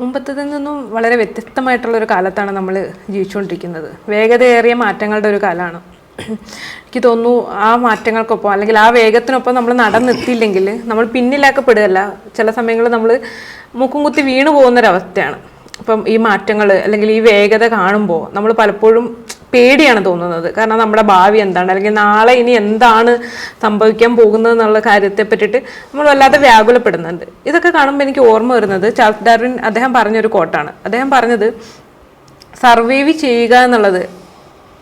മുമ്പത്തതിൽ നിന്നും വളരെ വ്യത്യസ്തമായിട്ടുള്ളൊരു കാലത്താണ് നമ്മൾ ജീവിച്ചുകൊണ്ടിരിക്കുന്നത്. വേഗതയേറിയ മാറ്റങ്ങളുടെ ഒരു കാലമാണ് എനിക്ക് തോന്നുന്നു ആ മാറ്റങ്ങൾക്കൊപ്പം അല്ലെങ്കിൽ ആ വേഗത്തിനൊപ്പം നമ്മൾ നടന്നെത്തിയില്ലെങ്കിൽ നമ്മൾ പിന്നിലാക്കപ്പെടുകയല്ല. ചില സമയങ്ങളിൽ നമ്മൾ മുക്കും കുത്തി വീണു പോകുന്നൊരവസ്ഥയാണ് അപ്പം ഈ മാറ്റങ്ങൾ അല്ലെങ്കിൽ ഈ വേഗത കാണുമ്പോൾ നമ്മൾ പലപ്പോഴും പേടിയാണ് തോന്നുന്നത്. കാരണം നമ്മുടെ ഭാവി എന്താണ്? അല്ലെങ്കിൽ നാളെ ഇനി എന്താണ് സംഭവിക്കാൻ പോകുന്നത് എന്നുള്ള കാര്യത്തെ പറ്റിയിട്ട് നമ്മൾ വല്ലാതെ വ്യാകുലപ്പെടുന്നുണ്ട്. ഇതൊക്കെ കാണുമ്പോൾ എനിക്ക് ഓർമ്മ വരുന്നത് ചാൾസ് ഡാർവിൻ അദ്ദേഹം പറഞ്ഞൊരു കോട്ടാണ് അദ്ദേഹം പറഞ്ഞത് സർവൈവ് ചെയ്യുക എന്നുള്ളത്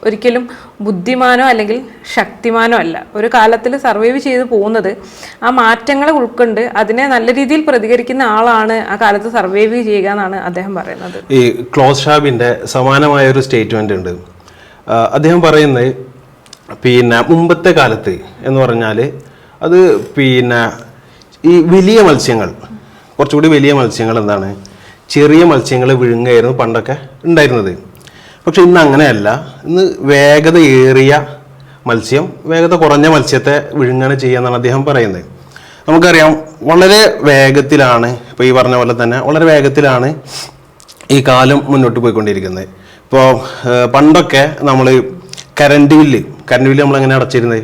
ഒരിക്കലും ബുദ്ധിമാനോ അല്ലെങ്കിൽ ശക്തിമാനോ അല്ല. ഒരു കാലത്തിൽ സർവൈവ് ചെയ്ത് പോകുന്നത് ആ മാറ്റങ്ങളെ ഉൾക്കൊണ്ട് അതിനെ നല്ല രീതിയിൽ പ്രതികരിക്കുന്ന ആളാണ് ആ കാലത്ത് സർവൈവ് ചെയ്യുക എന്നാണ് അദ്ദേഹം പറയുന്നത്. ഈ ക്ലോസ് ഷാബിന്റെ സമാനമായ ഒരു സ്റ്റേറ്റ്മെന്റ് ഉണ്ട്. അദ്ദേഹം പറയുന്നത് പിന്നെ മുമ്പത്തെ കാലത്ത് എന്ന് പറഞ്ഞാൽ അത് പിന്നെ ഈ വലിയ മത്സ്യങ്ങൾ കുറച്ചുകൂടി വലിയ മത്സ്യങ്ങൾ എന്താണ് ചെറിയ മത്സ്യങ്ങൾ വിഴുങ്ങായിരുന്നു പണ്ടൊക്കെ ഉണ്ടായിരുന്നത്. പക്ഷെ ഇന്ന് അങ്ങനെയല്ല. ഇന്ന് വേഗതയേറിയ മത്സ്യം വേഗത കുറഞ്ഞ മത്സ്യത്തെ വിഴുങ്ങാണ് ചെയ്യുകയെന്നാണ് അദ്ദേഹം പറയുന്നത്. നമുക്കറിയാം വളരെ വേഗത്തിലാണ് ഇപ്പോൾ ഈ പറഞ്ഞ പോലെ തന്നെ വളരെ വേഗത്തിലാണ് ഈ കാലം മുന്നോട്ട് പോയിക്കൊണ്ടിരിക്കുന്നത്. ഇപ്പോൾ പണ്ടൊക്കെ നമ്മൾ കറണ്ട് ബില്ല് കറണ്ട് ബില്ല് നമ്മൾ എങ്ങനെ അടച്ചിരുന്നത്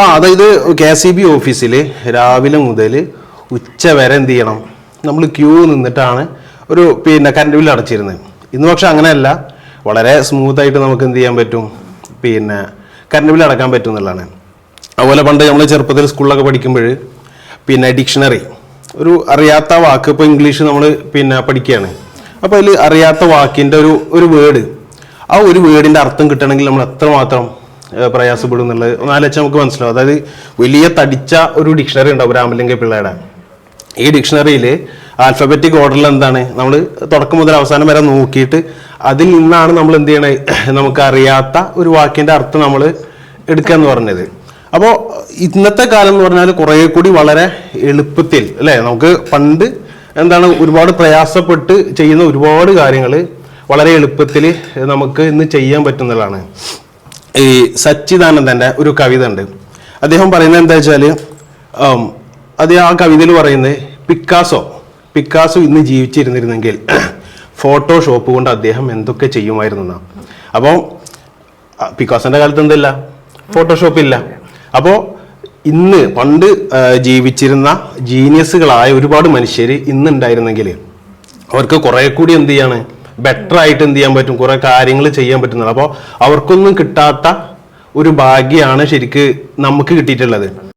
ആ അതായത് കെ സി ബി ഓഫീസിൽ രാവിലെ മുതൽ ഉച്ച വരെ എന്ത് ചെയ്യണം? നമ്മൾ ക്യൂ നിന്നിട്ടാണ് ഒരു പിന്നെ കറണ്ട് ബില്ല് അടച്ചിരുന്നത് ഇന്ന് പക്ഷെ അങ്ങനെയല്ല. വളരെ സ്മൂത്ത് ആയിട്ട് നമുക്ക് എന്ത് ചെയ്യാൻ പറ്റും? പിന്നെ കറണ്ട് ബില്ല് അടക്കാൻ പറ്റും എന്നുള്ളതാണ്. അതുപോലെ പണ്ട് നമ്മൾ ചെറുപ്പത്തിൽ സ്കൂളിലൊക്കെ പഠിക്കുമ്പോൾ പിന്നെ ഡിക്ഷണറി. ഒരു അറിയാത്ത വാക്ക് ഇപ്പോൾ ഇംഗ്ലീഷ് നമ്മൾ പിന്നെ പഠിക്കുകയാണ് അപ്പോൾ അതിൽ അറിയാത്ത വാക്കിന്റെ ഒരു ഒരു വേർഡ് ആ ഒരു വേർഡിന്റെ അർത്ഥം കിട്ടണമെങ്കിൽ നമ്മൾ എത്രമാത്രം പ്രയാസപ്പെടും എന്നുള്ളത് ഒന്നാലോചിച്ചാൽ നമുക്ക് മനസ്സിലാവും. അതായത് വലിയ തടിച്ച ഒരു ഡിക്ഷണറി ഉണ്ടാവും രാമലിംഗ പിള്ളയുടെ. ഈ ഡിക്ഷണറിയിൽ ആൽഫബറ്റിക് ഓർഡറിൽ എന്താണ്? നമ്മൾ തുടക്കം മുതൽ അവസാനം വരെ നോക്കിയിട്ട് അതിൽ നിന്നാണ് നമ്മൾ എന്ത് ചെയ്യണേ? നമുക്ക് അറിയാത്ത ഒരു വാക്കിന്റെ അർത്ഥം നമ്മൾ എടുക്കുക എന്ന് പറഞ്ഞത്. അപ്പോൾ ഇന്നത്തെ കാലം എന്ന് പറഞ്ഞാൽ കുറേ കൂടി വളരെ എളുപ്പത്തിൽ അല്ലേ? നമുക്ക് പണ്ട് എന്താണ് ഒരുപാട് പ്രയാസപ്പെട്ട് ചെയ്യുന്ന ഒരുപാട് കാര്യങ്ങൾ വളരെ എളുപ്പത്തിൽ നമുക്ക് ഇന്ന് ചെയ്യാൻ പറ്റുന്നതാണ്. ഈ സച്ചിദാനന്ദന്റെ ഒരു കവിത ഉണ്ട്. അദ്ദേഹം പറയുന്നത് എന്താ വെച്ചാൽ അത് ആ കവിതയിൽ പറയുന്നത് പിക്കാസോ പിക്കാസോ ഇന്ന് ജീവിച്ചിരുന്നിരുന്നെങ്കിൽ ഫോട്ടോഷോപ്പ് കൊണ്ട് അദ്ദേഹം എന്തൊക്കെ ചെയ്യുമായിരുന്നു അപ്പോൾ പിക്കാസോന്റെ കാലത്ത് എന്തില്ല? ഫോട്ടോഷോപ്പ് ഇല്ല. അപ്പോൾ ഇന്ന് പണ്ട് ജീവിച്ചിരുന്ന ജീനിയസുകളായ ഒരുപാട് മനുഷ്യർ ഇന്ന് ഉണ്ടായിരുന്നെങ്കിൽ അവർക്ക് കുറെ കൂടി എന്ത് ചെയ്യാണ് ബെറ്റർ ആയിട്ട് എന്ത് ചെയ്യാൻ പറ്റും കുറെ കാര്യങ്ങൾ ചെയ്യാൻ പറ്റുന്നത് അപ്പോൾ അവർക്കൊന്നും കിട്ടാത്ത ഒരു ഭാഗ്യമാണ് ശരിക്ക് നമുക്ക് കിട്ടിയിട്ടുള്ളത്.